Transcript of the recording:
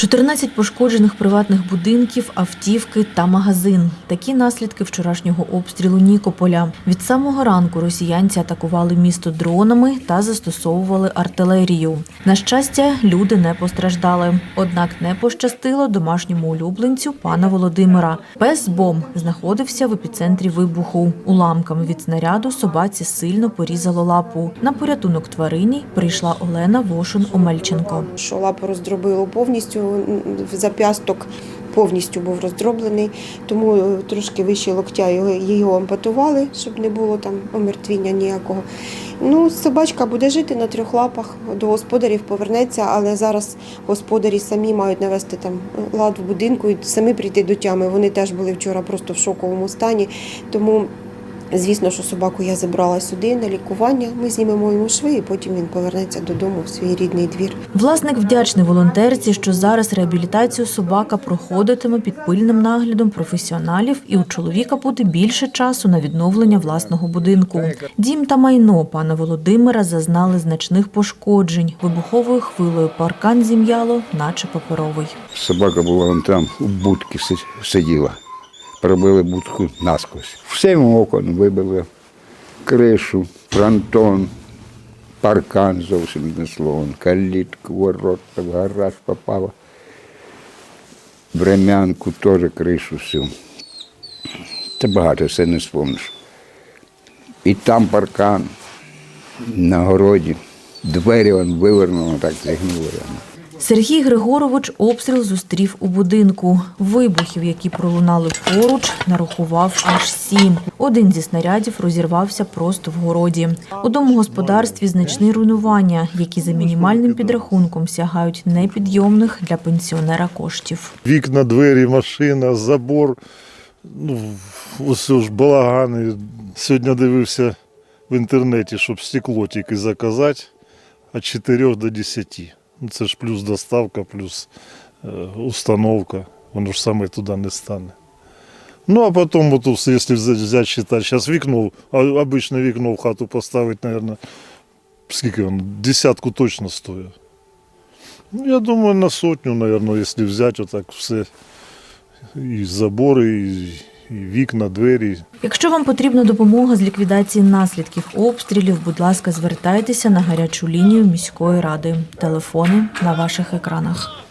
14 пошкоджених приватних будинків, автівки та магазин. Такі наслідки вчорашнього обстрілу Нікополя. Від самого ранку росіянці атакували місто дронами та застосовували артилерію. На щастя, люди не постраждали. Однак не пощастило домашньому улюбленцю пана Володимира. Пес Бом знаходився в епіцентрі вибуху. Уламками від снаряду собаці сильно порізало лапу. На порятунок тварині прийшла Олена Вошин Омельченко. що лапу роздробило повністю, м, зап'ясток повністю був роздроблений, тому е, трошки вище локтя його, його ампутували, щоб не було там омертвіння ніякого. Ну, собачка буде жити на трьох лапах, до господарів повернеться, але зараз господарі самі мають навести там лад в будинку і самі прийти до тями. Вони теж були вчора просто в шоковому стані. Тому Звісно, що собаку я забрала сюди на лікування. Ми знімемо йому шви, і потім він повернеться додому в свій рідний двір. Власник вдячний волонтерці, що зараз реабілітацію собака проходитиме під пильним наглядом професіоналів, і у чоловіка буде більше часу на відновлення власного будинку. Дім та майно пана Володимира зазнали значних пошкоджень. Вибуховою хвилею паркан зім'яло, наче паперовий. Собака була вон там у будці сиділа. Пробили будку насквозь. Йому окон вибили, кришу, фронтон, паркан зовсім не словом, калітку, ворота, в гараж попала. Врем'янку теж кришу всю. Це багато все не спомниш. І там паркан на городі. Двері он вивернуло, так зігнуло. Сергій Григорович обстріл зустрів у будинку. Вибухів, які пролунали поруч, нарахував аж сім. Один зі снарядів розірвався просто в городі. У домогосподарстві значні руйнування, які за мінімальним підрахунком сягають непідйомних для пенсіонера коштів. Вікна, двері, машина, забор. Ну, усе ж балагани. Сьогодні дивився в інтернеті, щоб стекло тільки заказати від 4 до 10. Ну, це ж плюс доставка, плюс е, установка. Воно ж саме туди не стане. Ну, а потім, от, якщо взяти, считати, зараз вікно, обичне вікно в хату поставити, мабуть, скільки воно, десятку точно стоїть. Ну, я думаю, на сотню, мабуть, якщо взяти отак все. І забори, і вікна, двері. Якщо вам потрібна допомога з ліквідації наслідків обстрілів, будь ласка, звертайтеся на гарячу лінію міської ради. Телефони на ваших екранах.